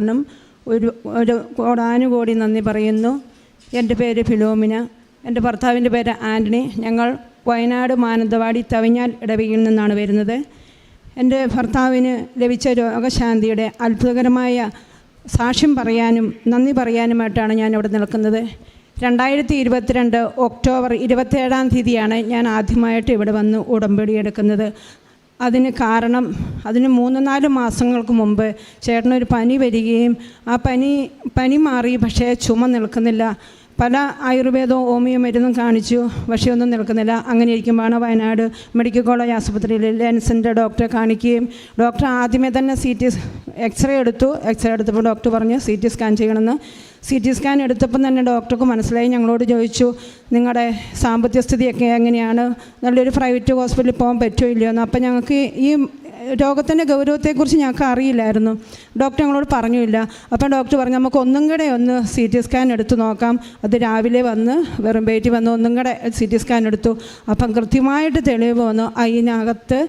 കാരണം ഒരു ഒരു കോടാനുകോടി നന്ദി പറയുന്നു. എന്റെ പേര് ഫിലോമിന. എന്റെ ഭർത്താവിന്റെ പേര് ആന്റണി. ഞങ്ങൾ വയനാട് മാനന്തവാടി തവിഞ്ഞാൽ ഇടവകയിൽ നിന്നാണ് വരുന്നത്. എന്റെ ഭർത്താവിന് ലഭിച്ച രോഗശാന്തിയുടെ അത്ഭുതകരമായ സാക്ഷ്യം പറയാനും നന്ദി പറയാനുമായിട്ടാണ് ഞാൻ ഇവിടെ നിൽക്കുന്നത്. രണ്ടായിരത്തി ഇരുപത്തിരണ്ട് ഒക്ടോബർ ഇരുപത്തേഴാം തീയതിയാണ് ഞാൻ ആദ്യമായിട്ട് ഇവിടെ വന്ന് ഉടമ്പടി എടുക്കുന്നത്. അതിന് കാരണം അതിന് മൂന്ന് നാല് മാസങ്ങൾക്ക് മുമ്പ് ചേട്ടനൊരു പനി വരികയും ആ പനി പനി മാറി പക്ഷേ ചുമ നിൽക്കുന്നില്ല. പല ആയുർവേദവും ഹോമിയോ മരുന്നും കാണിച്ചു പക്ഷേ ഒന്നും നിൽക്കുന്നില്ല. അങ്ങനെ ഇരിക്കുമ്പോഴാണ് വയനാട് മെഡിക്കൽ കോളേജ് ആശുപത്രിയിൽ ലെൻസിന്റെ ഡോക്ടറെ കാണിക്കുകയും ഡോക്ടർ ആദ്യമേ തന്നെ സി ടി എക്സ്റേ എടുത്തു. എക്സ്റേ എടുത്തപ്പോൾ ഡോക്ടർ പറഞ്ഞു സി ടി സ്കാൻ ചെയ്യണമെന്ന്. സി ടി സ്കാൻ എടുത്തപ്പം തന്നെ ഡോക്ടർക്ക് മനസ്സിലായി. ഞങ്ങളോട് ചോദിച്ചു നിങ്ങളുടെ സാമ്പത്തിക സ്ഥിതിയൊക്കെ എങ്ങനെയാണ്? നല്ലൊരു പ്രൈവറ്റ് ഹോസ്പിറ്റലിൽ പോകാൻ പറ്റുമോ ഇല്ലയോ? എന്ന്. അപ്പം ഞങ്ങൾക്ക് ഈ രോഗത്തിന്റെ ഗൗരവത്തെക്കുറിച്ച് ഞങ്ങൾക്ക് അറിയില്ലായിരുന്നു. ഡോക്ടർ ഞങ്ങളോട് പറഞ്ഞില്ല. അപ്പം ഡോക്ടർ പറഞ്ഞു നമുക്ക് ഒന്നും കൂടെ ഒന്ന് സി ടി സ്കാൻ എടുത്ത് നോക്കാം. അത് രാവിലെ വന്ന് വെറും പേറ്റി വന്ന് ഒന്നും കൂടെ സി ടി സ്കാൻ എടുത്തു. അപ്പം കൃത്യമായിട്ട് തെളിവ് വന്നു അതിനകത്ത്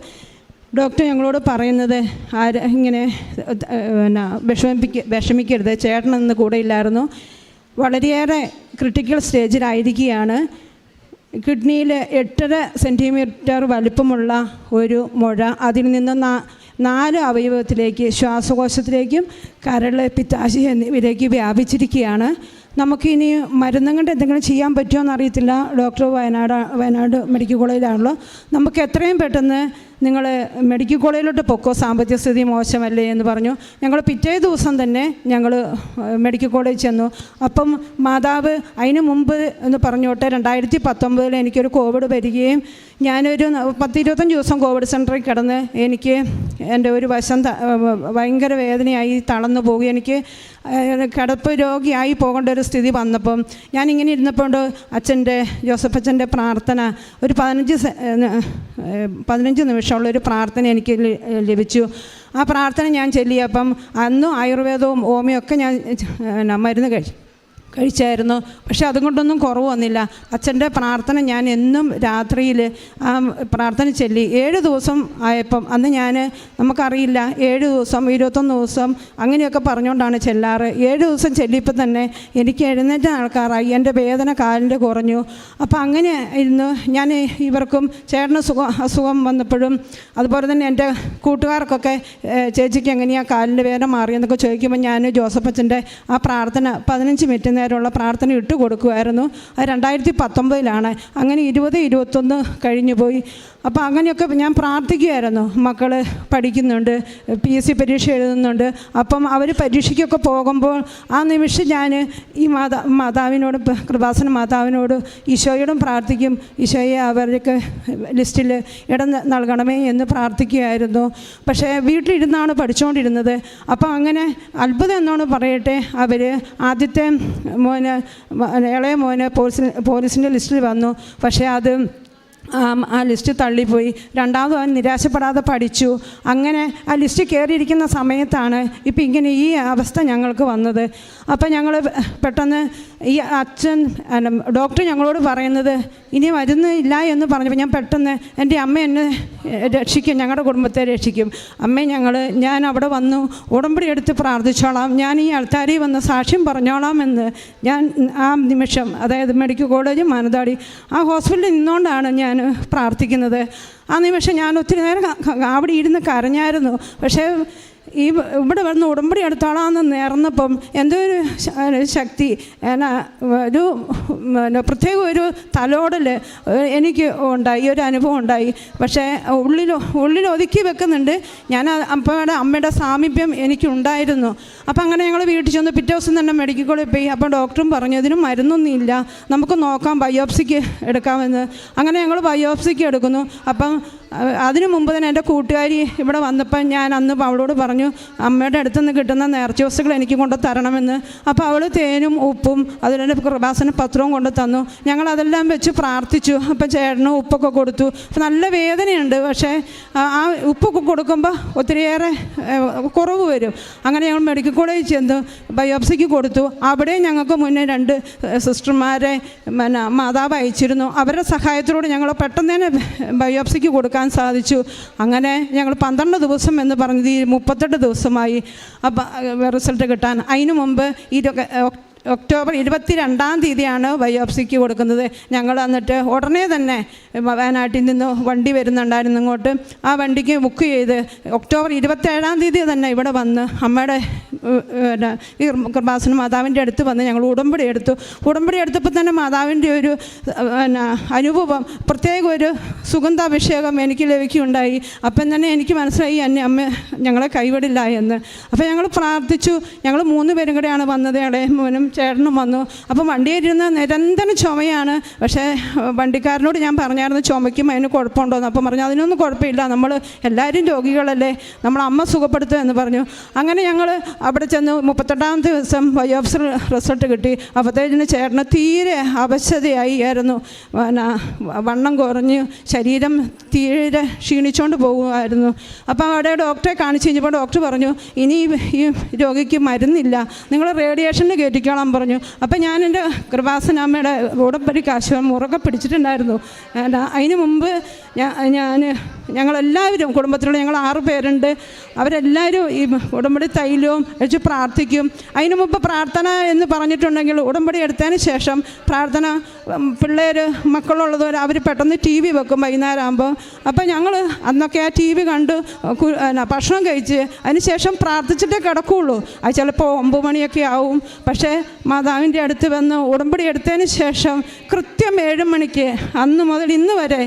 ഡോക്ടർ ഞങ്ങളോട് പറയുന്നത് ആര് ഇങ്ങനെ പിന്നെ വിഷമിപ്പിക്ക വിഷമിക്കരുത് ചേട്ടനൊന്ന് കൂടെ ഇല്ലായിരുന്നു. വളരെയേറെ ക്രിട്ടിക്കൽ സ്റ്റേജിലായിരിക്കുകയാണ് കിഡ്നിയിൽ എട്ടര സെന്റിമീറ്റർ വലിപ്പമുള്ള ഒരു മുഴ അതിൽ നിന്ന് നാ- നാല് അവയവത്തിലേക്ക് ശ്വാസകോശത്തിലേക്കും കരൾ പിത്താശി എന്നിവയിലേക്ക് വ്യാപിച്ചിരിക്കുകയാണ്. നമുക്കിനി മരുന്നും കൊണ്ട് എന്തെങ്കിലും ചെയ്യാൻ പറ്റുമോ എന്നറിയത്തില്ല. ഡോക്ടർ വയനാട് വയനാട് മെഡിക്കൽ കോളേജിലാണല്ലോ. നമുക്ക് എത്രയും പെട്ടെന്ന് നിങ്ങൾ മെഡിക്കൽ കോളേജിലോട്ട് പൊക്കോ? സാമ്പത്തിക സ്ഥിതി മോശമല്ലേ എന്ന് പറഞ്ഞു. ഞങ്ങൾ പിറ്റേ ദിവസം തന്നെ ഞങ്ങൾ മെഡിക്കൽ കോളേജ് ചെന്നു. അപ്പം മാതാവ് അതിന് മുമ്പ് എന്ന് പറഞ്ഞോട്ടെ രണ്ടായിരത്തി പത്തൊമ്പതിൽ എനിക്കൊരു കോവിഡ് വരികയും ഞാനൊരു പത്തിരുപത്തഞ്ച് ദിവസം കോവിഡ് സെന്ററിൽ കിടന്ന് എനിക്ക് എന്റെ ഒരു വശം ഭയങ്കര വേദനയായി തളർന്നു പോകും. എനിക്ക് കിടപ്പ് രോഗിയായി പോകേണ്ട ഒരു സ്ഥിതി വന്നപ്പം ഞാനിങ്ങനെ ഇരുന്നപ്പോൾ അച്ഛന്റെ ജോസഫ് അച്ഛന്റെ പ്രാർത്ഥന ഒരു പതിനഞ്ച് പതിനഞ്ച് നിമിഷമുള്ള ഒരു പ്രാർത്ഥന എനിക്ക് ലഭിച്ചു. ആ പ്രാർത്ഥന ഞാൻ ചൊല്ലിയപ്പം അന്നും ആയുർവേദവും ഒക്കെ ഞാൻ മരുന്ന് കഴിച്ചു. കഴിച്ചായിരുന്നു. പക്ഷെ അതുകൊണ്ടൊന്നും കുറവ് വന്നില്ല. അച്ഛന്റെ പ്രാർത്ഥന ഞാൻ എന്നും രാത്രിയിൽ ആ പ്രാർത്ഥന ചൊല്ലി. ഏഴ് ദിവസം ആയപ്പം അന്ന് ഞാൻ നമുക്കറിയില്ല ഏഴ് ദിവസം ഇരുപത്തൊന്ന് ദിവസം അങ്ങനെയൊക്കെ പറഞ്ഞുകൊണ്ടാണ് ചെല്ലാറ്. ഏഴ് ദിവസം ചെല്ലിയപ്പോൾ തന്നെ എനിക്ക് എഴുന്നേറ്റ ആൾക്കാരായി. എന്റെ വേദന കാലിന്റെ കുറഞ്ഞു. അപ്പോൾ അങ്ങനെ ഇരുന്നു ഞാൻ ഇവർക്കും ചേട്ടന് സുഖം അസുഖം വന്നപ്പോഴും അതുപോലെ തന്നെ എന്റെ കൂട്ടുകാർക്കൊക്കെ ചേച്ചിക്ക് എങ്ങനെയാണ് കാലിന്റെ വേദന മാറിയെന്നൊക്കെ ചോദിക്കുമ്പോൾ ഞാൻ ജോസഫ് അച്ഛന്റെ ആ പ്രാർത്ഥന പതിനഞ്ച് മിനിറ്റ് നേരമുള്ള പ്രാർത്ഥന ഇട്ട് കൊടുക്കുമായിരുന്നു അത് രണ്ടായിരത്തി പത്തൊമ്പതിലാണ് അങ്ങനെ ഇരുപത് ഇരുപത്തൊന്ന് കഴിഞ്ഞു പോയി. അപ്പോൾ അങ്ങനെയൊക്കെ ഞാൻ പ്രാർത്ഥിക്കുമായിരുന്നു മക്കൾ പഠിക്കുന്നുണ്ട് പി എസ് സി പരീക്ഷ എഴുതുന്നുണ്ട്. അപ്പം അവർ പരീക്ഷയ്ക്കൊക്കെ പോകുമ്പോൾ ആ നിമിഷം ഞാൻ ഈ മാതാ മാതാവിനോട് കൃപാസന മാതാവിനോട് ഈശോയോടും പ്രാർത്ഥിക്കും. ഈശോയെ അവർക്ക് ലിസ്റ്റിൽ ഇടം നൽകണമേ എന്ന് പ്രാർത്ഥിക്കുമായിരുന്നു പക്ഷേ വീട്ടിലിരുന്നാണ് പഠിച്ചുകൊണ്ടിരുന്നത് അപ്പോൾ അങ്ങനെ അത്ഭുതം എന്നാണ് പറയട്ടെ. അവർ ആദ്യത്തെ മോന് ഇളയ മോന് പോലീസിന് പോലീസിന്റെ ലിസ്റ്റിൽ വന്നു. പക്ഷേ അത് ആം, ലിസ്റ്റ് തള്ളിപ്പോയി. രണ്ടാമത് അവൻ നിരാശപ്പെടാതെ പഠിച്ചു. അങ്ങനെ ആ ലിസ്റ്റ് കയറിയിരിക്കുന്ന സമയത്താണ് ഇപ്പം ഇങ്ങനെ ഈ അവസ്ഥ ഞങ്ങൾക്ക് വന്നത്. അപ്പം ഞങ്ങൾ പെട്ടെന്ന് ഈ അച്ഛൻ ഡോക്ടർ ഞങ്ങളോട് പറയുന്നത് ഇനി മരുന്നില്ല എന്ന് പറഞ്ഞപ്പോൾ ഞാൻ പെട്ടെന്ന് എന്റെ അമ്മ എന്നെ രക്ഷിക്കും ഞങ്ങളുടെ കുടുംബത്തെ രക്ഷിക്കും. അമ്മ ഞങ്ങൾ ഞാൻ അവിടെ വന്നു ഉടമ്പടി എടുത്ത് പ്രാർത്ഥിച്ചോളാം. ഞാൻ ഈ ആൾക്കാരി വന്ന് സാക്ഷ്യം പറഞ്ഞോളാം എന്ന് ഞാൻ ആ നിമിഷം അതായത് മെഡിക്കൽ കോളേജ് മാനന്തവാടി ആ ഹോസ്പിറ്റലിൽ നിന്നുകൊണ്ടാണ് ഞാൻ പ്രാർത്ഥിക്കുന്നത്. ആ നിമിഷം ഞാൻ ഒത്തിരി നേരം അവിടെ ഇരുന്ന് കരഞ്ഞായിരുന്നു. പക്ഷേ ഈ ഇവിടെ വന്ന് ഉടമ്പടി എടുത്തോളാമെന്ന് നേർന്നപ്പം എന്തോ ഒരു ശക്തി. എന്നാ ഒരു പ്രത്യേക ഒരു തലോടൽ എനിക്ക് ഉണ്ടായി ഒരു അനുഭവം ഉണ്ടായി. പക്ഷേ ഉള്ളിൽ ഉള്ളിൽ ഒതുക്കി വെക്കുന്നുണ്ട്. ഞാൻ അപ്പയുടെ അമ്മയുടെ സാമീപ്യം എനിക്കുണ്ടായിരുന്നു. അപ്പം അങ്ങനെ ഞങ്ങൾ വീട്ടിൽ ചെന്ന് പിറ്റേ ദിവസം തന്നെ മെഡിക്കൽ കോളേജിൽ പോയി. അപ്പം ഡോക്ടറും പറഞ്ഞു ഇതിന് മരുന്നൊന്നും ഇല്ല. നമുക്ക് നോക്കാം ബയോപ്സിക്ക് എടുക്കാമെന്ന്. അങ്ങനെ ഞങ്ങൾ ബയോപ്സിക്ക് എടുക്കുന്നു. അപ്പം അതിനു മുമ്പ് തന്നെ എന്റെ കൂട്ടുകാരി ഇവിടെ വന്നപ്പോൾ ഞാൻ അന്ന് അവളോട് പറഞ്ഞു അമ്മയുടെ അടുത്ത് നിന്ന് കിട്ടുന്ന നേർച്ച വസ്തുക്കൾ എനിക്ക് കൊണ്ട് തരണമെന്ന്. അപ്പോൾ അവൾ തേനും ഉപ്പും അതിന്റെ കൃപാസന പത്രവും കൊണ്ട് തന്നു. ഞങ്ങൾ അതെല്ലാം വെച്ച് പ്രാർത്ഥിച്ചു. അപ്പം ചേട്ടനും ഉപ്പൊക്കെ കൊടുത്തു. നല്ല വേദനയുണ്ട്. പക്ഷേ ആ- ഉപ്പൊക്കെ കൊടുക്കുമ്പോൾ ഒത്തിരിയേറെ കുറവ് വരും. അങ്ങനെ ഞങ്ങൾ മെഡിക്കൽ കോളേജിൽ ചെന്ന് ബയോപ്സിക്ക് കൊടുത്തു. അവിടെ ഞങ്ങൾക്ക് മുന്നേ രണ്ട് സിസ്റ്റർമാരെ പിന്നെ മാതാവ് അയച്ചിരുന്നു. അവരുടെ സഹായത്തിലൂടെ ഞങ്ങൾ പെട്ടെന്ന് തന്നെ ബയോപ്സിക്ക് കൊടുക്കാൻ സാധിച്ചു. അങ്ങനെ ഞങ്ങൾ പന്ത്രണ്ട് ദിവസം എന്ന് പറഞ്ഞത് ഈ മുപ്പത്തെട്ട് ദിവസമായി റിസൾട്ട് കിട്ടാൻ. അതിനു മുമ്പ് ഈ ഒക്ടോബർ ഇരുപത്തി രണ്ടാം തീയതിയാണ് ബയോപ്സിക്ക് കൊടുക്കുന്നത്. ഞങ്ങൾ എന്നിട്ട് ഉടനെ തന്നെ വയനാട്ടിൽ നിന്ന് വണ്ടി വരുന്നുണ്ടായിരുന്നു ഇങ്ങോട്ട്. ആ വണ്ടിക്ക് ബുക്ക് ചെയ്ത് ഒക്ടോബർ ഇരുപത്തേഴാം തീയതി തന്നെ ഇവിടെ വന്ന് അമ്മയുടെ ഈ കൃപാസന മാതാവിന്റെ അടുത്ത് വന്ന് ഞങ്ങൾ ഉടമ്പടി എടുത്തു. ഉടമ്പടി എടുത്തപ്പോൾ തന്നെ മാതാവിന്റെ ഒരു പിന്നെ അനുഭവം പ്രത്യേക ഒരു സുഗന്ധാഭിഷേകം എനിക്ക് ലഭിക്കുകയുണ്ടായി. അപ്പം തന്നെ എനിക്ക് മനസ്സിലായി എന്നെ അമ്മ ഞങ്ങളെ കൈവിടില്ല എന്ന്. അപ്പോൾ ഞങ്ങൾ പ്രാർത്ഥിച്ചു. ഞങ്ങൾ മൂന്ന് പേരും കൂടെയാണ് വന്നത്. ഇളയ മോനും ചേട്ടനും വന്നു. അപ്പോൾ വണ്ടിയിരുന്ന് നിരന്തരം ചുമയാണ്. പക്ഷേ വണ്ടിക്കാരനോട് ഞാൻ പറഞ്ഞായിരുന്നു ചുമയ്ക്കും അതിന് കുഴപ്പമുണ്ടോയെന്ന് അപ്പം പറഞ്ഞു അതിനൊന്നും കുഴപ്പമില്ല. നമ്മൾ എല്ലാവരും രോഗികളല്ലേ. നമ്മൾ അമ്മ സുഖപ്പെടുത്തുക എന്ന് പറഞ്ഞു. അങ്ങനെ ഞങ്ങൾ അവിടെ ചെന്ന് മുപ്പത്തെട്ടാമത്തെ ദിവസം ബയോപ്സി റിസൾട്ട് കിട്ടി. അപ്പോഴത്തേക്കിന് ചേട്ടന് തീരെ അവശതയായി ആയിരുന്നു പിന്നെ വണ്ണം കുറഞ്ഞ് ശരീരം തീരെ ക്ഷീണിച്ചുകൊണ്ട് പോകുമായിരുന്നു. അപ്പോൾ അവിടെ ഡോക്ടറെ കാണിച്ചു കഴിഞ്ഞപ്പോൾ ഡോക്ടർ പറഞ്ഞു ഇനി ഈ രോഗിക്ക് മരുന്നില്ല. നിങ്ങൾ റേഡിയേഷന് കയറ്റിക്കോളാൻ പറഞ്ഞു. അപ്പം ഞാൻ എന്റെ കൃപാസനാമ്മയുടെ ഉടമ്പടി കാശ് മുറുകെ പിടിച്ചിട്ടുണ്ടായിരുന്നു. അതിന് മുമ്പ് ഞാൻ ഞങ്ങളെല്ലാവരും കുടുംബത്തിലുള്ള ഞങ്ങൾ ആറ് പേരുണ്ട്. അവരെല്ലാവരും ഈ ഉടമ്പടി തൈലവും വെച്ച് പ്രാർത്ഥിക്കും. അതിന് മുമ്പ് പ്രാർത്ഥന എന്ന് പറഞ്ഞിട്ടുണ്ടെങ്കിൽ ഉടമ്പടി എടുത്തതിന് ശേഷം പ്രാർത്ഥന പിള്ളേർ മക്കളുള്ളവർ അവർ പെട്ടെന്ന് ടി വി വെക്കും വൈകുന്നേരം ആകുമ്പോൾ അപ്പോൾ ഞങ്ങൾ അന്നൊക്കെ ആ ടി വി കണ്ട് ഭക്ഷണം കഴിച്ച് അതിന് ശേഷം പ്രാർത്ഥിച്ചിട്ടേ കിടക്കുകയുള്ളൂ അത് ചിലപ്പോൾ ഒമ്പത് മണിയൊക്കെ ആവും. പക്ഷേ മാതാവിന്റെ അടുത്ത് വന്ന് ഉടമ്പടി എടുത്തതിന് ശേഷം കൃത്യം ഏഴ് മണിക്ക് അന്ന് മുതൽ ഇന്ന് വരെ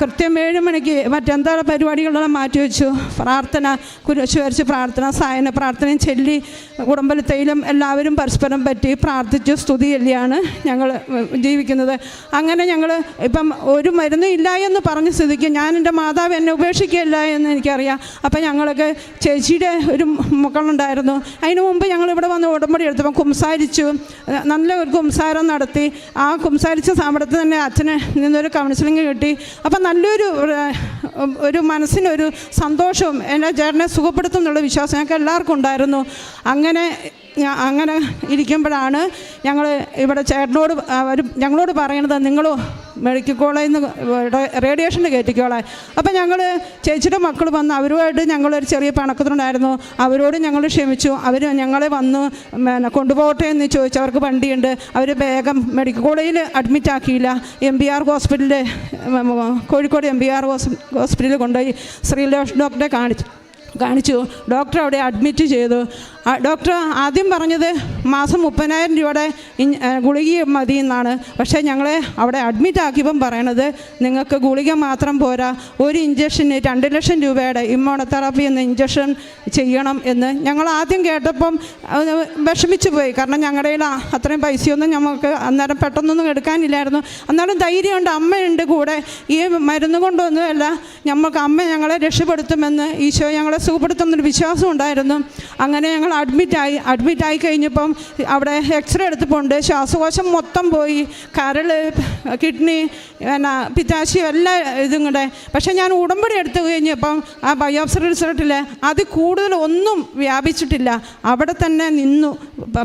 കൃത്യം ഏഴ് മണിക്ക് മറ്റെന്താ പരിപാടികളെല്ലാം മാറ്റി വെച്ചു? പ്രാർത്ഥന കുരിശ് വരച്ച് പ്രാർത്ഥന സായന പ്രാർത്ഥനയും ചൊല്ലി കുടുംബലത്തെയിലും എല്ലാവരും പരസ്പരം പറ്റി പ്രാർത്ഥിച്ചു. സ്തുതി ചൊല്ലിയാണ് ഞങ്ങൾ ജീവിക്കുന്നത്. അങ്ങനെ ഞങ്ങൾ ഇപ്പം ഒരു മരുന്നും ഇല്ല എന്ന് പറഞ്ഞ സ്ഥിതിക്ക് ഞാൻ എന്റെ മാതാവ് എന്നെ ഉപേക്ഷിക്കുകയില്ല എന്ന് എനിക്കറിയാം. അപ്പം ഞങ്ങളൊക്കെ ചേച്ചിയുടെ ഒരു മക്കളുണ്ടായിരുന്നു. അതിന് മുമ്പ് ഞങ്ങൾ ഇവിടെ വന്ന് ഉടമ്പടി എടുത്തപ്പോൾ കുംസാരിച്ചു. നല്ല ഒരു കുംസാരം നടത്തി. ആ കുംസാരിച്ച സമയത്ത് തന്നെ അച്ഛന് നിന്നൊരു കൗൺസിലിംഗ് കിട്ടി. അപ്പം നല്ലൊരു ഒരു മനസ്സിനൊരു സന്തോഷവും എന്റെ ചേട്ടനെ സുഖപ്പെടുത്തും എന്നുള്ള വിശ്വാസം ഞങ്ങൾക്ക് എല്ലാവർക്കും ഉണ്ടായിരുന്നു. അങ്ങനെ അങ്ങനെ ഇരിക്കുമ്പോഴാണ് ഞങ്ങൾ ഇവിടെ ചേട്ടനോട് അവർ ഞങ്ങളോട് പറയണത് നിങ്ങൾ മെഡിക്കൽ കോളേജിൽ നിന്ന് റേഡിയേഷന് കയറ്റിക്കോളെ അപ്പം ഞങ്ങൾ ചേച്ചിയുടെ മക്കൾ വന്ന് അവരുമായിട്ട് ഞങ്ങളൊരു ചെറിയ പണക്കത്തിനുണ്ടായിരുന്നു അവരോട് ഞങ്ങൾ ക്ഷമിച്ചു. അവർ ഞങ്ങളെ വന്ന് പിന്നെ കൊണ്ടുപോകട്ടെ എന്ന് ചോദിച്ചു. അവർക്ക് വണ്ടിയുണ്ട്. അവർ വേഗം മെഡിക്കൽ കോളേജിൽ അഡ്മിറ്റ് ആക്കിയില്ല. എം ബി ആർ ഹോസ്പിറ്റലിൽ കോഴിക്കോട് എം ബി ആർ ഹോസ്പിറ്റലിൽ കൊണ്ടുപോയി ശ്രീലേഷ് ഡോക്ടറെ കാണിച്ചു. കാണിച്ചു. ഡോക്ടർ അവിടെ അഡ്മിറ്റ് ചെയ്തു. ഡോക്ടർ ആദ്യം പറഞ്ഞത് മാസം മുപ്പതിനായിരം രൂപയുടെ ഗുളിക മതി എന്നാണ് പക്ഷേ ഞങ്ങളെ അവിടെ അഡ്മിറ്റ് ആക്കിയപ്പം പറയണത് നിങ്ങൾക്ക് ഗുളിക മാത്രം പോരാ ഒരു ഇഞ്ചക്ഷന് രണ്ട് ലക്ഷം രൂപയുടെ ഇമ്മോണോതെറാപ്പി എന്ന ഇഞ്ചക്ഷൻ ചെയ്യണം എന്ന് ഞങ്ങൾ ആദ്യം കേട്ടപ്പം വിഷമിച്ചു പോയി. കാരണം ഞങ്ങളുടെ കയ്യിൽ അത്രയും പൈസയൊന്നും നമുക്ക് അന്നേരം പെട്ടെന്നൊന്നും എടുക്കാനില്ലായിരുന്നു. എന്നാലും ധൈര്യമുണ്ട് അമ്മയുണ്ട് കൂടെ. ഈ മരുന്ന് കൊണ്ടൊന്നുമല്ല ഞമ്മൾക്ക് അമ്മ ഞങ്ങളെ രക്ഷപ്പെടുത്തുമെന്ന് ഈശോ ഞങ്ങളെ സുഖപ്പെടുത്തുന്നൊരു വിശ്വാസം ഉണ്ടായിരുന്നു. അങ്ങനെ ഞങ്ങൾ അഡ്മിറ്റായി അഡ്മിറ്റായി കഴിഞ്ഞപ്പം അവിടെ എക്സ്റേ എടുത്തപ്പോണ്ട് ശ്വാസകോശം മൊത്തം പോയി. കരൾ കിഡ്നി പിന്നെ പിത്താശയം എല്ലാം ഇതും കൂടെ. പക്ഷേ ഞാൻ ഉടമ്പടി എടുത്തു കഴിഞ്ഞപ്പം ആ ബയോപ്സി റിസൾട്ടിൽ അത് കൂടുതൽ ഒന്നും വ്യാപിച്ചിട്ടില്ല. അവിടെ തന്നെ നിന്നു.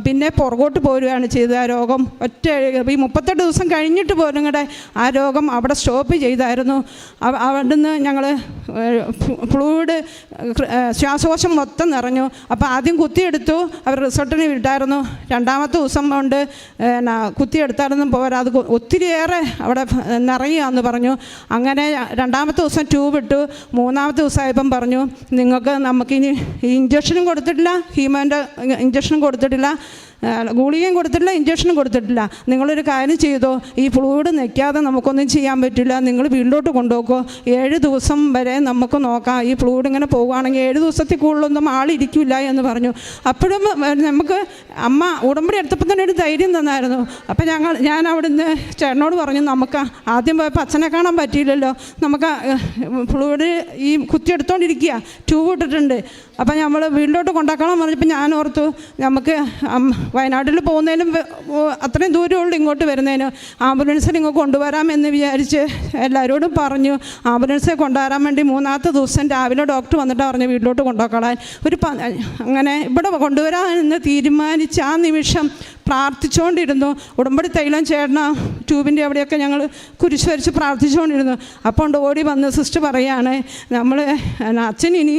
പിന്നെ പുറകോട്ട് പോരുകയാണ് ചെയ്തത്. ആ രോഗം ഒറ്റ ഈ മുപ്പത്തെട്ട് ദിവസം കഴിഞ്ഞിട്ട് പോലും കൂടെ ആ രോഗം അവിടെ സ്റ്റോപ്പ് ചെയ്തായിരുന്നു. അവിടെ അവിടുന്ന് ഞങ്ങൾ ഫ്ലൂയിഡ് ശ്വാസകോശം മൊത്തം നിറഞ്ഞു. അപ്പോൾ ആദ്യം കുത്തിയെടുത്തു. അവർ റിസോർട്ടിന് വിട്ടായിരുന്നു. രണ്ടാമത്തെ ദിവസം കൊണ്ട് എന്നാ കുത്തിയെടുത്തായിരുന്നു പോരാ. അത് ഒത്തിരിയേറെ അവിടെ നിറയുകയെന്ന് പറഞ്ഞു. അങ്ങനെ രണ്ടാമത്തെ ദിവസം ട്യൂബ് ഇട്ടു. മൂന്നാമത്തെ ദിവസമായപ്പം പറഞ്ഞു നിങ്ങൾക്ക് നമുക്കിനി ഇഞ്ചക്ഷനും കൊടുത്തിട്ടില്ല. ഹീമോന്റെ ഇഞ്ചക്ഷനും കൊടുത്തിട്ടില്ല. ഗുളികയും കൊടുത്തിട്ടില്ല ഇഞ്ചക്ഷനും കൊടുത്തിട്ടില്ല. നിങ്ങളൊരു കാര്യം ചെയ്തോ ഈ ഫ്ലൂയിഡ് നിൽക്കാതെ നമുക്കൊന്നും ചെയ്യാൻ പറ്റില്ല. നിങ്ങൾ വീട്ടിലോട്ട് കൊണ്ടുപോക്കോ. ഏഴ് ദിവസം വരെ നമുക്ക് നോക്കാം. ഈ ഫ്ലൂയിഡ് ഇങ്ങനെ പോകുകയാണെങ്കിൽ ഏഴ് ദിവസത്തിൽ കൂടുതലൊന്നും ആളിരിക്കില്ല എന്ന് പറഞ്ഞു. അപ്പോഴും നമുക്ക് അമ്മ ഉടമ്പടി എടുത്തപ്പോൾ തന്നെ ഒരു ധൈര്യം തന്നായിരുന്നു. അപ്പം ഞങ്ങൾ ഞാൻ അവിടുന്ന് ചേട്ടനോട് പറഞ്ഞു നമുക്ക് ആദ്യം പോയപ്പോൾ അച്ഛനെ കാണാൻ പറ്റിയില്ലല്ലോ. നമുക്ക് ഫ്ലൂയിഡ് ഈ കുത്തി കുത്തിയെടുത്തോണ്ടിരിക്കുക ട്യൂബ് ഇട്ടിട്ടുണ്ട്. അപ്പം നമ്മൾ വീണ്ടോട്ട് കൊണ്ടാക്കണം പറഞ്ഞപ്പോൾ ഞാൻ ഓർത്തു നമുക്ക് വയനാട്ടിൽ പോകുന്നതിനും അത്രയും ദൂരമുള്ളൂ ഇങ്ങോട്ട് വരുന്നതിന്. ആംബുലൻസിൽ ഇങ്ങോട്ട് കൊണ്ടുവരാമെന്ന് വിചാരിച്ച് എല്ലാവരോടും പറഞ്ഞു. ആംബുലൻസിൽ കൊണ്ടുവരാൻ വേണ്ടി മൂന്നാമത്തെ ദിവസം രാവിലെ ഡോക്ടർ വന്നിട്ട് പറഞ്ഞു വീട്ടിലോട്ട് കൊണ്ടുപോക്കളാൻ ഒരു അങ്ങനെ ഇവിടെ കൊണ്ടുവരാമെന്ന് തീരുമാനിച്ച ആ നിമിഷം പ്രാർത്ഥിച്ചുകൊണ്ടിരുന്നു. ഉടമ്പടി തൈലം ചേട്ടന ട്യൂബിന്റെ അവിടെയൊക്കെ ഞങ്ങൾ കുരിശ് വരച്ച് പ്രാർത്ഥിച്ചുകൊണ്ടിരുന്നു. അപ്പോൾ ഓടി വന്ന് സിസ്റ്റർ പറയാണ് നമ്മൾ അച്ഛൻ ഇനി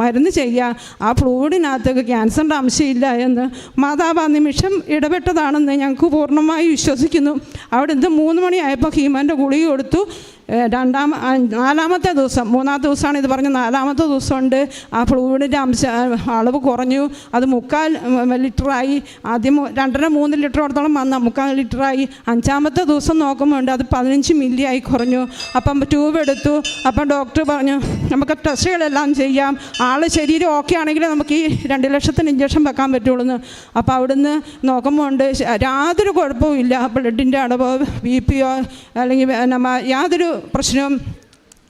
മരുന്ന് ചെയ്യുക ആ ഫ്ലൂഡിനകത്തൊക്കെ ക്യാൻസറിന്റെ അംശമില്ല എന്ന്. മാതാവ് ആ നിമിഷം ഇടപെട്ടതാണെന്ന് ഞങ്ങൾക്ക് പൂർണമായി വിശ്വസിക്കുന്നു. അവിടുന്ന് മൂന്ന് മണിയായപ്പോൾ ഹീമാന്റെ ഗുളിക കൊടുത്തു. രണ്ടാം നാലാമത്തെ ദിവസം മൂന്നാമത്തെ ദിവസമാണ് ഇത് പറഞ്ഞ നാലാമത്തെ ദിവസമുണ്ട്. ആ ഫ്ലൂയിഡിന്റെ അംശ അളവ് കുറഞ്ഞു. അത് മുക്കാൽ ലിറ്ററായി. ആദ്യം രണ്ടര മൂന്ന് ലിറ്ററോടത്തോളം വന്ന മുക്കാൽ ലിറ്ററായി. അഞ്ചാമത്തെ ദിവസം നോക്കുമ്പോൾ അത് പതിനഞ്ച് മില്ലി ആയി കുറഞ്ഞു. അപ്പം ട്യൂബ് എടുത്തു. അപ്പം ഡോക്ടർ പറഞ്ഞു നമുക്ക് ടെസ്റ്റുകളെല്ലാം ചെയ്യാം. ആൾ ശരീരം ഓക്കെ ആണെങ്കിൽ നമുക്ക് ഈ രണ്ട് ലക്ഷത്തിന് ഇഞ്ചക്ഷൻ വെക്കാൻ പറ്റുള്ളൂ എന്ന് അപ്പോൾ അവിടുന്ന് നോക്കുമ്പോൾ ഉണ്ട് യാതൊരു കുഴപ്പവും ഇല്ല. ബ്ലഡിന്റെ അളവോ ബി പിയോ അല്ലെങ്കിൽ യാതൊരു പ്രശ്നവും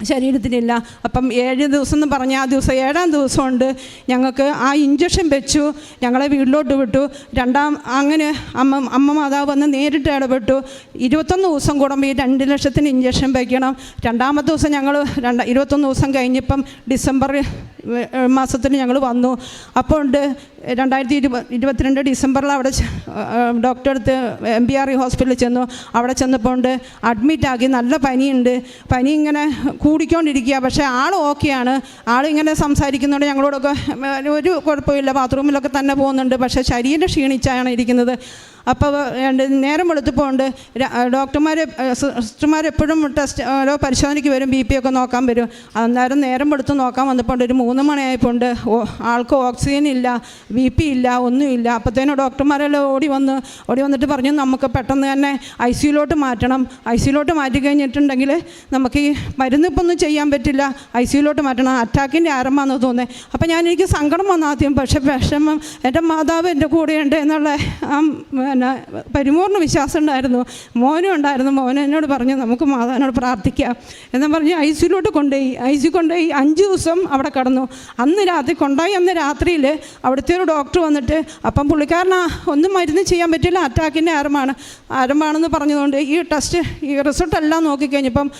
ശരീരത്തിനില്ല. അപ്പം ഏഴ് ദിവസം എന്ന് പറഞ്ഞാൽ ആ ദിവസം ഏഴാം ദിവസമുണ്ട്. ഞങ്ങൾക്ക് ആ ഇഞ്ചക്ഷൻ വെച്ചു. ഞങ്ങളെ വീട്ടിലോട്ട് വിട്ടു. രണ്ടാം അങ്ങനെ അമ്മ അമ്മ മാതാവ് വന്ന് നേരിട്ട് ഇടപെട്ടു. ഇരുപത്തൊന്ന് ദിവസം കൂടുമ്പോൾ ഈ രണ്ട് ലക്ഷത്തിന് ഇഞ്ചക്ഷൻ വയ്ക്കണം രണ്ടാമത്തെ ദിവസം ഞങ്ങൾ രണ്ട് ഇരുപത്തൊന്ന് ദിവസം കഴിഞ്ഞപ്പം ഡിസംബർ മാസത്തിൽ ഞങ്ങൾ വന്നു. അപ്പോൾ ഉണ്ട് രണ്ടായിരത്തി ഇരുപ ഇരുപത്തിരണ്ട് ഡിസംബറിൽ അവിടെ ഡോക്ടറെ അടുത്ത് എം ബി ആർ ഇ ഹോസ്പിറ്റലിൽ ചെന്നു. അവിടെ ചെന്നപ്പോൾ ഉണ്ട് അഡ്മിറ്റാക്കി നല്ല പനിയുണ്ട്. പനി ഇങ്ങനെ കൂടിക്കൊണ്ടിരിക്കുക. പക്ഷേ ആൾ ഓക്കെയാണ് ആളിങ്ങനെ സംസാരിക്കുന്നുണ്ട് ഞങ്ങളോടൊക്കെ ഒരു കുഴപ്പമില്ല. ബാത്റൂമിലൊക്കെ തന്നെ പോകുന്നുണ്ട്. പക്ഷേ ശരീരം ക്ഷീണിച്ചാണ് ഇരിക്കുന്നത്. അപ്പോൾ നേരം വെളുത്തപ്പോണ്ട് ഡോക്ടർമാർ സിസ്റ്റർമാർ എപ്പോഴും ടെസ്റ്റ് ഓരോ പരിശോധനയ്ക്ക് വരും ബി പി ഒക്കെ നോക്കാൻ വരും. അന്നേരം നേരം വെളുത്ത് നോക്കാൻ വന്നപ്പോണ്ട് ഒരു മൂന്ന് മണിയായപ്പോണ്ട് ആൾക്ക് ഓക്സിജൻ ഇല്ല ബി പി ഇല്ല ഒന്നുമില്ല അപ്പോഴത്തേനും ഡോക്ടർമാരെല്ലാം ഓടി വന്ന് ഓടി വന്നിട്ട് പറഞ്ഞു നമുക്ക് പെട്ടെന്ന് തന്നെ ഐ സിയിലോട്ട് മാറ്റണം. ഐ സിയിലോട്ട് മാറ്റി കഴിഞ്ഞിട്ടുണ്ടെങ്കിൽ നമുക്ക് ഈ മരുന്ന് ഇപ്പോൾ ഒന്നും ചെയ്യാൻ പറ്റില്ല. ഐ സിയിലോട്ട് മാറ്റണം. അറ്റാക്കിന്റെ ആരംഭമാണെന്ന് തോന്നുന്നത് അപ്പോൾ ഞാൻ എനിക്ക് സങ്കടം വന്നാദ്യം പക്ഷേ വിഷമം എന്റെ മാതാവ് എന്റെ കൂടെയുണ്ട് എന്നുള്ള ആ പിന്നെ പരിപൂർണ വിശ്വാസം ഉണ്ടായിരുന്നു. മോനും ഉണ്ടായിരുന്നു. മോൻ എന്നോട് പറഞ്ഞു നമുക്ക് മാതാവിനോട് പ്രാർത്ഥിക്കാം. എന്ന് പറഞ്ഞ് ഐ സിയിലോട്ട് കൊണ്ടുപോയി. ഐ സി കൊണ്ടുപോയി അഞ്ച് ദിവസം അവിടെ കടന്നു. അന്ന് രാത്രി കൊണ്ടുപോയി അന്ന് രാത്രിയിൽ അവിടുത്തെ ഒരു ഡോക്ടർ വന്നിട്ട് അപ്പം പുള്ളിക്കാരനാ ഒന്നും മരുന്ന് ചെയ്യാൻ പറ്റില്ല അറ്റാക്കിന്റെ ആരമാണ് ആരമാണെന്ന് പറഞ്ഞതുകൊണ്ട് ഈ ടെസ്റ്റ് ഈ റിസൾട്ട് എല്ലാം നോക്കിക്കഴിഞ്ഞപ്പം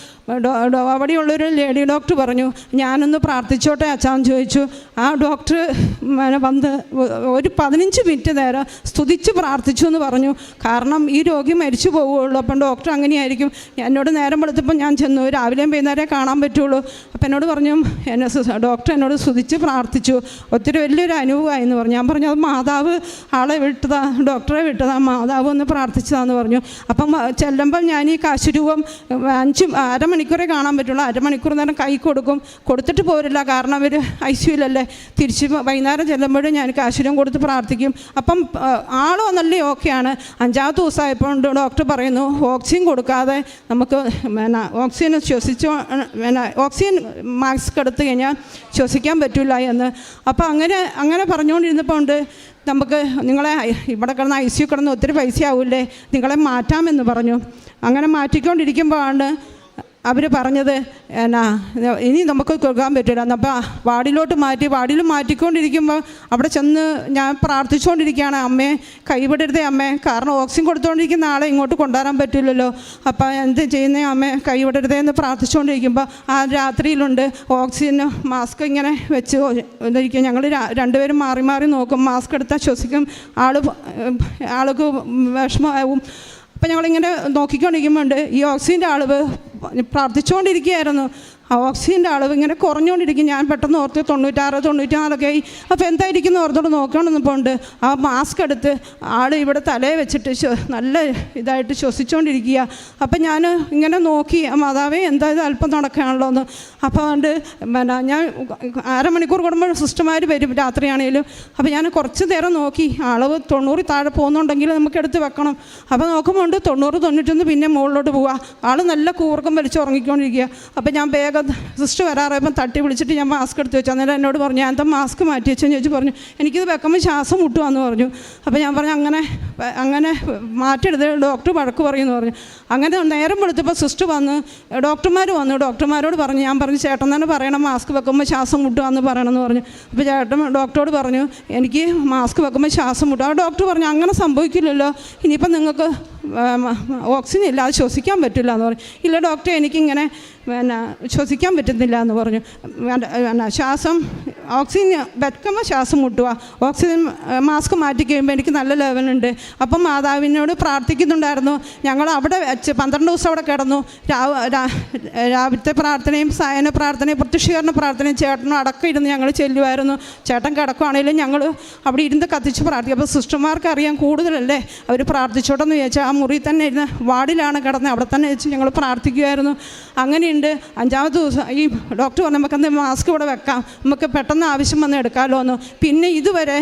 അവിടെയുള്ളൊരു ലേഡി ഡോക്ടർ പറഞ്ഞു ഞാനൊന്ന് പ്രാർത്ഥിച്ചോട്ടെ അച്ഛാന്ന് ചോദിച്ചു. ആ ഡോക്ടർ വന്ന് ഒരു പതിനഞ്ച് മിനിറ്റ് നേരം സ്തുതിച്ച് പ്രാർത്ഥിച്ചു എന്ന് പറഞ്ഞു. കാരണം ഈ രോഗി മരിച്ചു പോവുകയുള്ളൂ. അപ്പം ഡോക്ടർ അങ്ങനെയായിരിക്കും. എന്നോട് നേരം വെളുത്തപ്പോൾ ഞാൻ ചെന്നു. രാവിലെയും വൈകുന്നേരം കാണാൻ പറ്റുള്ളൂ. അപ്പം എന്നോട് പറഞ്ഞു എന്നെ ഡോക്ടർ എന്നോട് സ്തുതിച്ച് പ്രാർത്ഥിച്ചു. ഒത്തിരി വലിയൊരു അനുഭവമായി എന്ന് പറഞ്ഞു. ഞാൻ പറഞ്ഞു അത് മാതാവ് ആളെ വിട്ടതാ ഡോക്ടറെ വിട്ടതാ മാതാവ് ഒന്ന് പ്രാർത്ഥിച്ചതാന്ന് പറഞ്ഞു. അപ്പം ചെല്ലുമ്പം ഞാൻ ഈ കാശുരൂപം അഞ്ച് അരമണിക്കൂറേ കാണാൻ പറ്റുള്ളൂ. അരമണിക്കൂർ നേരം കൈ കൊടുക്കും. കൊടുത്തിട്ട് പോരില്ല. കാരണം അവർ ഐ സിയുലല്ലേ തിരിച്ച് വൈകുന്നേരം ചെല്ലുമ്പോഴും ഞാൻ കാശുരൂപം കൊടുത്ത് പ്രാർത്ഥിക്കും. അപ്പം ആളോ നല്ല ഓക്കെയാണ് അഞ്ചാമത്തെ ദിവസമായപ്പോൾ ഡോക്ടർ പറയുന്നു ഓക്സിജൻ കൊടുക്കാതെ നമുക്ക് പിന്നെ ഓക്സിജൻ ശ്വസിച്ചോ പിന്നെ ഓക്സിജൻ മാസ്ക് എടുത്തു കഴിഞ്ഞാൽ ശ്വസിക്കാൻ പറ്റില്ല എന്ന്. അപ്പോൾ അങ്ങനെ അങ്ങനെ പറഞ്ഞുകൊണ്ടിരുന്നപ്പോൾ ഉണ്ട് നമുക്ക് നിങ്ങളെ ഇവിടെ കിടന്ന് ഐ സി കിടന്ന് ഒത്തിരി പൈസ ആവില്ലേ നിങ്ങളെ മാറ്റാമെന്ന് പറഞ്ഞു. അങ്ങനെ മാറ്റിക്കൊണ്ടിരിക്കുമ്പോഴാണ് അവർ പറഞ്ഞത് എന്നാ ഇനി നമുക്ക് കൊടുക്കാൻ പറ്റില്ല എന്നപ്പോൾ വാർഡിലോട്ട് മാറ്റി വാർഡിൽ മാറ്റിക്കൊണ്ടിരിക്കുമ്പോൾ അവിടെ ചെന്ന് ഞാൻ പ്രാർത്ഥിച്ചുകൊണ്ടിരിക്കുകയാണ് അമ്മയെ കൈവിടരുതേ അമ്മേ. കാരണം ഓക്സിജൻ കൊടുത്തുകൊണ്ടിരിക്കുന്ന ആളെ ഇങ്ങോട്ട് കൊണ്ടുവരാൻ പറ്റില്ലല്ലോ. അപ്പോൾ എന്ത് ചെയ്യുന്നേ അമ്മേ? കൈവിടരുതേ എന്ന് പ്രാർത്ഥിച്ചുകൊണ്ടിരിക്കുമ്പോൾ ആ രാത്രിയിലുണ്ട്. ഓക്സിജൻ മാസ്ക് ഇങ്ങനെ വെച്ച് ഇരിക്കും ഞങ്ങൾ രണ്ടുപേരും മാറി മാറി നോക്കും. മാസ്ക് എടുത്താൽ ശ്വസിക്കും. ആൾ ആൾക്ക് വിഷമമാവും. അപ്പം ഞങ്ങളിങ്ങനെ നോക്കിക്കൊണ്ടിരിക്കുമ്പോൾ ഈ ഓക്സിജന്റെ അളവ് പ്രാർത്ഥിച്ചുകൊണ്ടിരിക്കുകയായിരുന്നു ആ ഓക്സിജന്റെ അളവ് ഇങ്ങനെ കുറഞ്ഞുകൊണ്ടിരിക്കും. ഞാൻ പെട്ടെന്ന് ഓർത്ത് തൊണ്ണൂറ്റാറ് തൊണ്ണൂറ്റാറൊക്കെ ആയി. അപ്പോൾ എന്തായിരിക്കും എന്ന് ഓർത്തോട് നോക്കണമെന്നിപ്പോൾ ഉണ്ട് ആ മാസ്ക് എടുത്ത് ആൾ ഇവിടെ തലയെ വെച്ചിട്ട് നല്ല ഇതായിട്ട് ശ്വസിച്ചുകൊണ്ടിരിക്കുക അപ്പം ഞാൻ ഇങ്ങനെ നോക്കി മാതാവേ എന്താ ഇത് അല്പം നടക്കുകയാണല്ലോ എന്ന് അപ്പോൾ അതുകൊണ്ട് പിന്നെ ഞാൻ അരമണിക്കൂർ കൂടുമ്പോൾ സിസ്റ്റർമാർ വരും രാത്രിയാണേലും. അപ്പോൾ ഞാൻ കുറച്ച് നേരം നോക്കി. അളവ് തൊണ്ണൂറ് താഴെ പോകുന്നുണ്ടെങ്കിൽ നമുക്ക് എടുത്ത് വെക്കണം. അപ്പോൾ നോക്കുമ്പോൾ ഉണ്ട് തൊണ്ണൂറ് തൊണ്ണൂറ്റൊന്ന് പിന്നെ മുകളിലോട്ട് പോവുക ആൾ നല്ല കൂർക്കം വലിച്ച് ഉറങ്ങിക്കൊണ്ടിരിക്കുക. അപ്പോൾ ഞാൻ വേഗം സിസ്റ്റർ വരാറായപ്പോൾ തട്ടി വിളിച്ചിട്ട് ഞാൻ മാസ്ക് എടുത്ത് വെച്ചു. അന്നേരം എന്നോട് പറഞ്ഞു ഞാൻ എന്താ മാസ്ക് മാറ്റി വെച്ചെന്ന് ചോദിച്ചു പറഞ്ഞു എനിക്കിത് വെക്കുമ്പോൾ ശ്വാസം മുട്ടുവാന്ന് പറഞ്ഞു. അപ്പോൾ ഞാൻ പറഞ്ഞു അങ്ങനെ അങ്ങനെ മാറ്റിയെടുത്ത് ഡോക്ടർ വഴക്ക് പറയുമെന്ന് പറഞ്ഞു. അങ്ങനെ നേരം വെളുത്തപ്പോൾ സിസ്റ്റർ വന്ന് ഡോക്ടർമാർ വന്നു. ഡോക്ടർമാരോട് പറഞ്ഞു ഞാൻ പറഞ്ഞു ചേട്ടൻ തന്നെ പറയണം മാസ്ക് വെക്കുമ്പോൾ ശ്വാസം മുട്ടുകയെന്ന് പറയണമെന്ന് പറഞ്ഞു. അപ്പോൾ ചേട്ടൻ ഡോക്ടറോട് പറഞ്ഞു എനിക്ക് മാസ്ക് വെക്കുമ്പോൾ ശ്വാസം മുട്ടും. ആ ഡോക്ടർ പറഞ്ഞു അങ്ങനെ സംഭവിക്കില്ലല്ലോ. ഇനിയിപ്പം നിങ്ങൾക്ക് ഓക്സിജൻ ഇല്ലാതെ ശ്വസിക്കാൻ പറ്റില്ല എന്ന് പറഞ്ഞു. ഇല്ല ഡോക്ടർ എനിക്കിങ്ങനെ പിന്നെ ശ്വസിക്കാൻ പറ്റുന്നില്ല എന്ന് പറഞ്ഞു പിന്നെ ശ്വാസം ഓക്സിജൻ വെക്കുമ്പോൾ ശ്വാസം മുട്ടുക ഓക്സിജൻ മാസ്ക് മാറ്റി കഴിയുമ്പോൾ എനിക്ക് നല്ല ലെവലുണ്ട്. അപ്പം മാതാവിനോട് പ്രാർത്ഥിക്കുന്നുണ്ടായിരുന്നു. ഞങ്ങൾ അവിടെ വെച്ച് പന്ത്രണ്ട് ദിവസം അവിടെ കിടന്നു. രാവിലത്തെ പ്രാർത്ഥനയും സായന പ്രാർത്ഥനയും പ്രത്യക്ഷീകരണ പ്രാർത്ഥനയും ചേട്ടനും അടക്കം ഇരുന്ന് ഞങ്ങൾ ചെല്ലുമായിരുന്നു. ചേട്ടൻ കിടക്കുവാണെങ്കിലും ഞങ്ങൾ അവിടെ ഇരുന്ന് കത്തിച്ച് പ്രാർത്ഥിക്കും. അപ്പോൾ സിസ്റ്റർമാർക്ക് അറിയാൻ കൂടുതലല്ലേ? അവർ പ്രാർത്ഥിച്ചോട്ടെന്ന് ചോദിച്ചാൽ ആ മുറി തന്നെ ഇരുന്ന് വാർഡിലാണ് കിടന്നത് അവിടെ തന്നെ വെച്ച് ഞങ്ങൾ പ്രാർത്ഥിക്കുമായിരുന്നു. അങ്ങനെയുണ്ട്. അഞ്ചാമത്തെ ദിവസം ഈ ഡോക്ടർ പറഞ്ഞു നമുക്കെന്ത് മാസ്ക് ഇവിടെ വെക്കാം? നമുക്ക് പെട്ടെന്ന് ആവശ്യം വന്ന് എടുക്കാമല്ലോ എന്ന് പിന്നെ ഇതുവരെ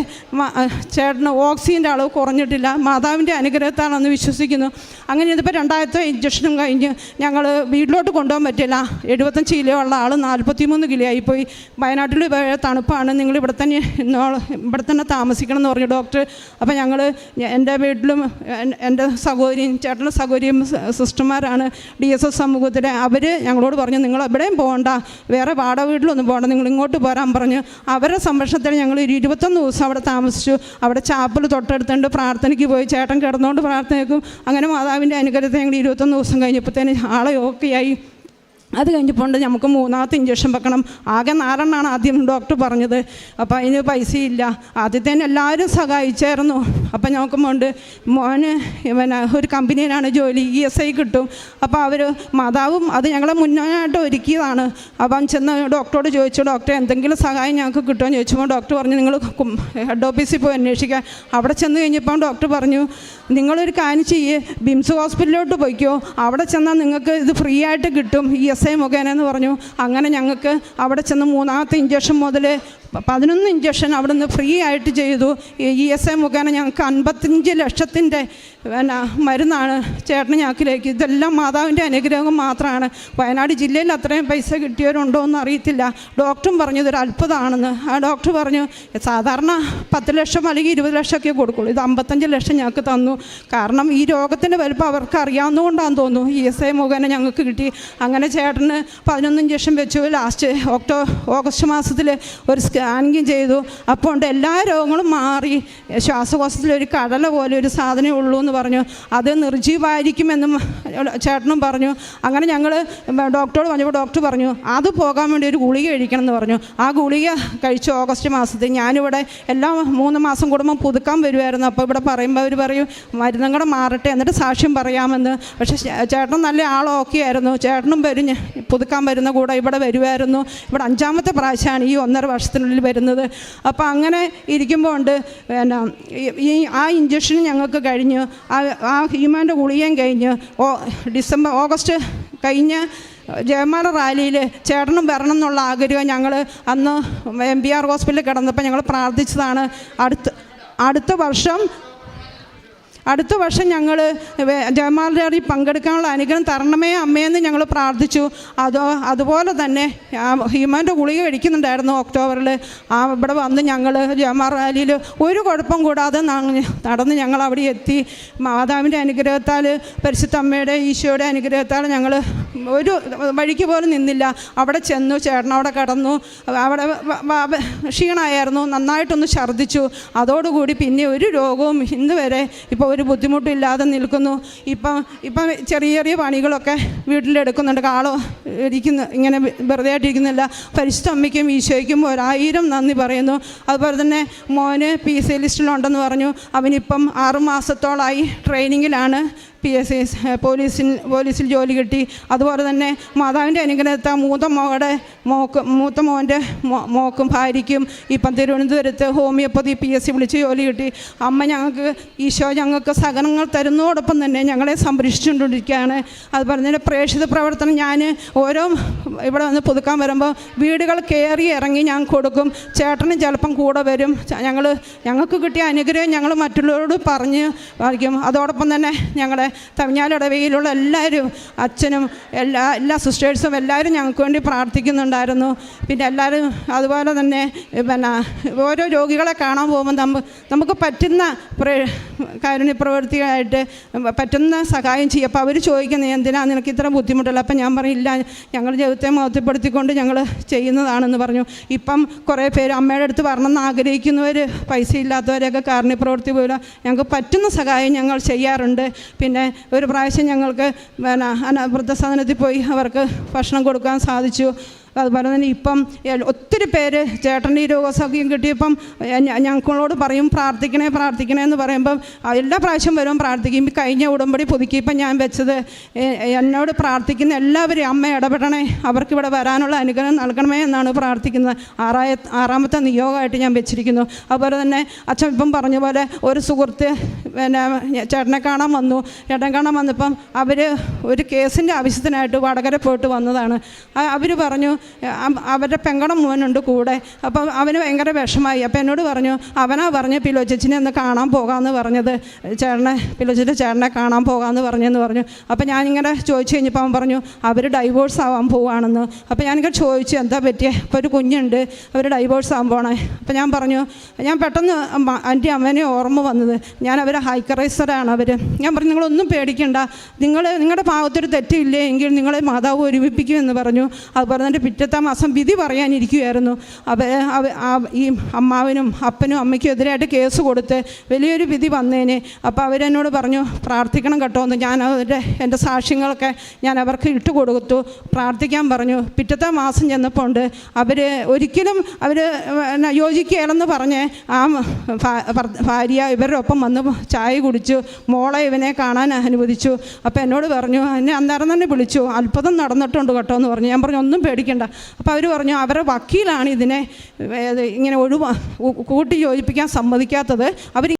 ചേട്ടന് ഓക്സിജന്റെ അളവ് കുറഞ്ഞിട്ടില്ല. മാതാവിന്റെ അനുഗ്രഹത്താണെന്ന് വിശ്വസിക്കുന്നു. അങ്ങനെ ഇതിപ്പോൾ രണ്ടായിരത്തെ ഇഞ്ചക്ഷനും കഴിഞ്ഞ് ഞങ്ങൾ വീട്ടിലോട്ട് കൊണ്ടുപോകാൻ പറ്റില്ല. എഴുപത്തഞ്ച് കിലോ ഉള്ള ആൾ നാൽപ്പത്തിമൂന്ന് കിലോ ആയിപ്പോയി. വയനാട്ടിൽ തണുപ്പാണ്. നിങ്ങൾ ഇവിടെ തന്നെ ഇവിടെ തന്നെ താമസിക്കണം എന്ന് പറഞ്ഞു ഡോക്ടർ അപ്പോൾ ഞങ്ങൾ എന്റെ വീട്ടിലും എന്റെ സഹോദരിയും ചേട്ടന്റെ സഹോദരിയും സിസ്റ്റർമാരാണ് ഡി എസ് എസ് സമൂഹത്തിലെ. അവർ ഞങ്ങളോട് പറഞ്ഞു നിങ്ങൾ എവിടെയും പോകണ്ട. വേറെ വാടക വീട്ടിലൊന്നും പോകണ്ട. നിങ്ങൾ ഇങ്ങോട്ട് പോരാൻ പറഞ്ഞു. അവരുടെ സംരക്ഷണത്തിൽ ഞങ്ങൾ ഒരു ഇരുപത്തൊന്ന് ദിവസം അവിടെ താമസിച്ചു. അവിടെ ചാപ്പൽ തൊട്ടടുത്തുണ്ട്. പ്രാർത്ഥനയ്ക്ക് പോയി. ചേട്ടൻ കിടന്നുകൊണ്ട് പ്രാർത്ഥനയ്ക്കും. അങ്ങനെ മാതാവിന്റെ അനുഗ്രഹത്തെ ഞങ്ങൾ ഇരുപത്തൊന്ന് ദിവസം കഴിഞ്ഞപ്പോഴത്തേന് ആളെ ഓക്കെയായി അത് കഴിഞ്ഞപ്പോണ്ട് നമുക്ക് മൂന്നാമത്തെ ഇഞ്ചക്ഷൻ വെക്കണം. ആകെ നാരെണ്ണാണ് ആദ്യം ഡോക്ടർ പറഞ്ഞത്. അപ്പോൾ അതിന് പൈസയില്ല ആദ്യത്തേന് എല്ലാവരും സഹായിച്ചായിരുന്നു. അപ്പം നോക്കുമ്പോണ്ട് മോന് പിന്നെ ഒരു കമ്പനിയിലാണ് ജോലി. ഇ എസ് ഐ കിട്ടും. അപ്പോൾ അവർ മാതാവും അത് ഞങ്ങളെ മുന്നോട്ട് ഒരുക്കിയതാണ്. അപ്പം ചെന്ന് ഡോക്ടറോട് ചോദിച്ചു ഡോക്ടർ എന്തെങ്കിലും സഹായം ഞങ്ങൾക്ക് കിട്ടുമെന്ന് ചോദിച്ചപ്പോൾ ഡോക്ടർ പറഞ്ഞു നിങ്ങൾ ഹെഡ് ഓഫീസിൽ പോയി അന്വേഷിക്കാൻ. അവിടെ ചെന്ന് കഴിഞ്ഞപ്പോൾ ഡോക്ടർ പറഞ്ഞു നിങ്ങളൊരു കാര്യം ചെയ്യേ. ബിംസ് ഹോസ്പിറ്റലിലോട്ട് പോയിക്കോ. അവിടെ ചെന്നാൽ നിങ്ങൾക്ക് ഇത് ഫ്രീ ആയിട്ട് കിട്ടും. ഇ എസ് ഐ മുഖേന എന്ന് പറഞ്ഞു. അങ്ങനെ ഞങ്ങൾക്ക് അവിടെ ചെന്ന് മൂന്നാമത്തെ ഇഞ്ചക്ഷൻ മുതൽ പതിനൊന്ന് ഇഞ്ചക്ഷൻ അവിടെ നിന്ന് ഫ്രീ ആയിട്ട് ചെയ്തു. ഇ എസ് ഐ മുഖേന ഞങ്ങൾക്ക് അൻപത്തഞ്ച് ലക്ഷത്തിന്റെ പിന്നെ മരുന്നാണ് ചേട്ടന് ഞാക്കിലേക്ക്. ഇതെല്ലാം മാതാവിന്റെ അനുഗ്രഹം മാത്രമാണ് വയനാട് ജില്ലയിൽ അത്രയും പൈസ കിട്ടിയവരുണ്ടോ എന്ന് അറിയത്തില്ല. ഡോക്ടറും പറഞ്ഞു ഇതൊരു അത്ഭുതമാണെന്ന് ആ ഡോക്ടർ പറഞ്ഞു സാധാരണ പത്ത് ലക്ഷം അല്ലെങ്കിൽ ഇരുപത് ലക്ഷമൊക്കെ കൊടുക്കുള്ളൂ. ഇത് അമ്പത്തഞ്ച് ലക്ഷം ഞങ്ങൾക്ക് തന്നു. കാരണം ഈ രോഗത്തിന്റെ വലുപ്പം അവർക്ക് അറിയാവുന്നതുകൊണ്ടാണെന്ന് തോന്നുന്നു. ഇ എസ് ഐ മുഖേന ഞങ്ങൾക്ക് കിട്ടി. അങ്ങനെ ചേട്ടന് പതിനൊന്ന് ഇഞ്ചക്ഷൻ വെച്ചു. ലാസ്റ്റ് ഒക്ടോ ഓഗസ്റ്റ് മാസത്തിൽ ഒരു സ്കാനിങ് ചെയ്തു. അപ്പോൾ എല്ലാ രോഗങ്ങളും മാറി. ശ്വാസകോശത്തിൽ ഒരു കടല പോലെ ഒരു സാധനമേ ഉള്ളൂ എന്ന് പറഞ്ഞു അത് നിർജീവായിരിക്കുമെന്നും ചേട്ടനും പറഞ്ഞു. അങ്ങനെ ഞങ്ങൾ ഡോക്ടറോട് പറഞ്ഞപ്പോൾ ഡോക്ടർ പറഞ്ഞു അത് പോകാൻ വേണ്ടി ഒരു ഗുളിക കഴിക്കണം എന്ന് പറഞ്ഞു. ആ ഗുളിക കഴിച്ചു ഓഗസ്റ്റ് മാസത്തിൽ ഞാനിവിടെ എല്ലാ മൂന്ന് മാസം കൂടുമ്പോൾ പുതുക്കാൻ വരുമായിരുന്നു അപ്പോൾ ഇവിടെ പറയുമ്പോൾ അവർ പറയും മരുന്നും കൂടെ മാറട്ടെ എന്നിട്ട് സാക്ഷ്യം പറയാമെന്ന്. പക്ഷേ ചേട്ടൻ നല്ല ആളൊക്കെ ആയിരുന്നു. ചേട്ടനും വരും പുതുക്കാൻ വരുന്ന കൂടെ ഇവിടെ വരുമായിരുന്നു ഇവിടെ അഞ്ചാമത്തെ പ്രാവശ്യമാണ് ഈ ഒന്നര വർഷത്തിനുള്ളിൽ വരുന്നത്. അപ്പോൾ അങ്ങനെ ഇരിക്കുമ്പോൾ ഉണ്ട് പിന്നെ ഈ ആ ഇഞ്ചക്ഷൻ ഞങ്ങൾക്ക് കഴിഞ്ഞ്. ആ ആ ഹീമാന്റെ ഗുളികയും കഴിഞ്ഞ് ഓ ഡിസംബർ ഓഗസ്റ്റ് കഴിഞ്ഞ് ജയമാല റാലിയിൽ ചേട്ടനും വരണം എന്നുള്ള ആഗ്രഹം ഞങ്ങൾ അന്ന് എം ബി ആർ ഹോസ്പിറ്റലിൽ കിടന്നപ്പോൾ ഞങ്ങൾ പ്രാർത്ഥിച്ചതാണ്. അടുത്ത അടുത്ത വർഷം അടുത്ത വർഷം ഞങ്ങൾ ജയമാല റാലി പങ്കെടുക്കാനുള്ള അനുഗ്രഹം തരണമേ അമ്മയെന്ന് ഞങ്ങൾ പ്രാർത്ഥിച്ചു. അതോ അതുപോലെ തന്നെ ആ ഹ്യൂമാന്റെ ഗുളിക കഴിക്കുന്നുണ്ടായിരുന്നു ഒക്ടോബറിൽ ആ ഇവിടെ വന്ന് ഞങ്ങൾ ജയമാല റാലിയിൽ ഒരു കുഴപ്പം കൂടാതെ നടന്ന് ഞങ്ങൾ അവിടെ എത്തി. മാതാവിന്റെ അനുഗ്രഹത്താൽ പരിശുദ്ധ അമ്മയുടെ ഈശോയുടെ അനുഗ്രഹത്താൽ ഞങ്ങൾ ഒരു വഴിക്ക് പോലും നിന്നില്ല. അവിടെ ചെന്നു ചേട്ടൻ അവിടെ കിടന്നു. അവിടെ ക്ഷീണമായിരുന്നു. നന്നായിട്ടൊന്ന് ഛർദ്ദിച്ചു. അതോടുകൂടി പിന്നെ ഒരു രോഗവും ഇന്ന് വരെ ഇപ്പോൾ ഒരു ബുദ്ധിമുട്ടും ഇല്ലാതെ നിൽക്കുന്നു. ഇപ്പം ഇപ്പം ചെറിയ ചെറിയ പണികളൊക്കെ വീട്ടിലെടുക്കുന്നുണ്ട്. കാളോ ഇരിക്കുന്നു ഇങ്ങനെ വെറുതെ ആയിട്ടിരിക്കുന്നില്ല. പരിശുദ്ധ അമ്മയ്ക്കും ഈശോയ്ക്കും ഒരായിരം നന്ദി പറയുന്നു. അതുപോലെ തന്നെ മോന് പി സി ലിസ്റ്റിലുണ്ടെന്ന് പറഞ്ഞു. അവനിപ്പം ആറുമാസത്തോളായി ട്രെയിനിങ്ങിലാണ് പി എസ് സി പോലീസിൽ പോലീസിൽ ജോലി കിട്ടി. അതുപോലെ തന്നെ മാതാവിന്റെ അനുഗ്രഹത്ത മൂത്ത മോടെ മോക്ക് മൂത്ത മോന്റെ മോക്കും ഭാര്യയ്ക്കും ഇപ്പം തിരുവനന്തപുരത്ത് ഹോമിയോപ്പതി പി എസ് സി വിളിച്ച് ജോലി കിട്ടി. അമ്മ ഞങ്ങൾക്ക് ഈശോ ഞങ്ങൾക്ക് സഹനങ്ങൾ തരുന്നതോടൊപ്പം തന്നെ ഞങ്ങളെ സംരക്ഷിച്ചുകൊണ്ടിരിക്കുകയാണ്. അത് തന്നെ പ്രേക്ഷിത പ്രവർത്തനം ഞാൻ ഓരോ ഇവിടെ വന്ന് പുതുക്കാൻ വരുമ്പോൾ വീടുകൾ കയറി ഇറങ്ങി ഞാൻ കൊടുക്കും. ചേട്ടനും ചിലപ്പം കൂടെ വരും. ഞങ്ങൾ ഞങ്ങൾക്ക് കിട്ടിയ അനുഗ്രഹം ഞങ്ങൾ മറ്റുള്ളവരോട് പറഞ്ഞ് വായിക്കും. അതോടൊപ്പം തന്നെ ഞങ്ങളുടെ തമിഴ്നാടിടവയിലുള്ള എല്ലാവരും അച്ഛനും എല്ലാ എല്ലാ സിസ്റ്റേഴ്സും എല്ലാവരും ഞങ്ങൾക്ക് വേണ്ടി പ്രാർത്ഥിക്കുന്നുണ്ടായിരുന്നു. പിന്നെ എല്ലാവരും അതുപോലെ തന്നെ പിന്നെ ഓരോ രോഗികളെ കാണാൻ പോകുമ്പോൾ നമ്മ നമുക്ക് പറ്റുന്ന പ്രേ കാരുണ്യപ്രവൃത്തിയായിട്ട് പറ്റുന്ന സഹായം ചെയ്യും. അപ്പോൾ അവർ ചോദിക്കുന്നത് എന്തിനാണ് നിനക്ക് ഇത്ര ബുദ്ധിമുട്ടുള്ളത്? അപ്പം ഞാൻ പറയില്ല ഞങ്ങൾ ജീവിതത്തെ മഹത്വപ്പെടുത്തിക്കൊണ്ട് ഞങ്ങൾ ചെയ്യുന്നതാണെന്ന് പറഞ്ഞു. ഇപ്പം കുറേ പേര് അമ്മയുടെ അടുത്ത് വരണമെന്ന് ആഗ്രഹിക്കുന്നവർ പൈസ ഇല്ലാത്തവരെയൊക്കെ കാരുണ്യപ്രവൃത്തി പോലും ഞങ്ങൾക്ക് പറ്റുന്ന സഹായം ഞങ്ങൾ ചെയ്യാറുണ്ട്. പിന്നെ ഒരു പ്രാവശ്യം ഞങ്ങൾക്ക് പിന്നെ വൃദ്ധസദനത്തിൽ പോയി അവർക്ക് ഭക്ഷണം കൊടുക്കാൻ സാധിച്ചു. അതുപോലെ തന്നെ ഇപ്പം ഒത്തിരി പേര് ചേട്ടന്റെ ഈ രോഗസൗഖ്യം കിട്ടിയപ്പം ഞങ്ങളോട് പറയും പ്രാർത്ഥിക്കണേ പ്രാർത്ഥിക്കണേ എന്ന് പറയുമ്പം എല്ലാ പ്രാവശ്യം വരും പ്രാർത്ഥിക്കും. കഴിഞ്ഞ ഉടമ്പടി പുതുക്കി ഇപ്പം ഞാൻ വെച്ചത് എന്നോട് പ്രാർത്ഥിക്കുന്ന എല്ലാവരും അമ്മ ഇടപെടണേ അവർക്കിവിടെ വരാനുള്ള അനുഗ്രഹം നൽകണമേ എന്നാണ് പ്രാർത്ഥിക്കുന്നത്. ആറായ ആറാമത്തെ നിയോഗമായിട്ട് ഞാൻ വെച്ചിരിക്കുന്നു. അതുപോലെ തന്നെ അച്ഛൻ ഇപ്പം പറഞ്ഞ പോലെ ഒരു സുഹൃത്ത് പിന്നെ ചേട്ടനെ കാണാൻ വന്നു. ചേട്ടനെ കാണാൻ വന്നപ്പം അവർ ഒരു കേസിന്റെ ആവശ്യത്തിനായിട്ട് വടകര പോയിട്ട് വന്നതാണ്. അവർ പറഞ്ഞു അവരുടെ പെങ്കടം മോനുണ്ട് കൂടെ. അപ്പം അവന് ഭയങ്കര വിഷമായി. അപ്പം എന്നോട് പറഞ്ഞു അവനാ പറഞ്ഞു പിലോ ചേച്ചിനെ ഒന്ന് കാണാൻ പോകാമെന്ന് പറഞ്ഞത്. ചേട്ടനെ പിലോ ചേച്ചി ചേട്ടനെ കാണാൻ പോകാമെന്ന് പറഞ്ഞെന്ന് പറഞ്ഞു. അപ്പം ഞാനിങ്ങനെ ചോദിച്ചു കഴിഞ്ഞപ്പോൾ അവൻ പറഞ്ഞു അവർ ഡൈവോഴ്സ് ആവാൻ പോവുകയാണെന്ന് അപ്പം ഞാനിങ്ങനെ ചോദിച്ചു എന്താ പറ്റിയേ? അപ്പോൾ ഒരു കുഞ്ഞുണ്ട്. അവർ ഡൈവോഴ്സ് ആവാൻ പോകണേ അപ്പം ഞാൻ പറഞ്ഞു ഞാൻ പെട്ടെന്ന് എന്റെ അമ്മേനെ ഓർമ്മ വന്നത്. ഞാൻ അവർ ഹൈക്കറൈസറാണ് അവർ ഞാൻ പറഞ്ഞു നിങ്ങളൊന്നും പേടിക്കണ്ട. നിങ്ങൾ നിങ്ങളുടെ ഭാഗത്തൊരു തെറ്റില്ലേ എങ്കിൽ നിങ്ങളെ മാതാവ് ഒരുമിപ്പിക്കുമെന്ന് പറഞ്ഞു. അതുപോലെ തന്നെ പിറ്റത്തെ മാസം വിധി പറയാനിരിക്കുമായിരുന്നു അവ ഈ അമ്മാവിനും അപ്പനും അമ്മയ്ക്കും എതിരായിട്ട് കേസ് കൊടുത്ത് വലിയൊരു വിധി വന്നേനെ. അപ്പോൾ അവരെന്നോട് പറഞ്ഞു പ്രാർത്ഥിക്കണം കേട്ടോ എന്ന്. ഞാൻ അവരുടെ എന്റെ സാക്ഷ്യങ്ങളൊക്കെ ഞാൻ അവർക്ക് ഇട്ട് കൊടുത്തു. പ്രാർത്ഥിക്കാൻ പറഞ്ഞു. പിറ്റത്തെ മാസം ചെന്നപ്പോൾ ഉണ്ട് അവർ ഒരിക്കലും അവർ യോജിക്കുകയാണെന്ന് പറഞ്ഞ് ആ ഭാര്യ ഇവരുടെ ഒപ്പം വന്ന് ചായ കുടിച്ചു. മോളെ ഇവനെ കാണാൻ അനുവദിച്ചു. അപ്പോൾ എന്നോട് പറഞ്ഞു എന്നെ അന്നേരം തന്നെ വിളിച്ചു. അത്ഭുതം നടന്നിട്ടുണ്ട് കേട്ടോ എന്ന് പറഞ്ഞു. ഞാൻ പറഞ്ഞു ഒന്നും പേടിക്കണ്ട. അപ്പോൾ അവർ പറഞ്ഞു അവരെ വക്കീലാണ് ഇതിനെ ഇങ്ങനെ ഒഴിവാ കൂട്ടി യോജിപ്പിക്കാൻ സമ്മതിക്കാത്തത്. അവർ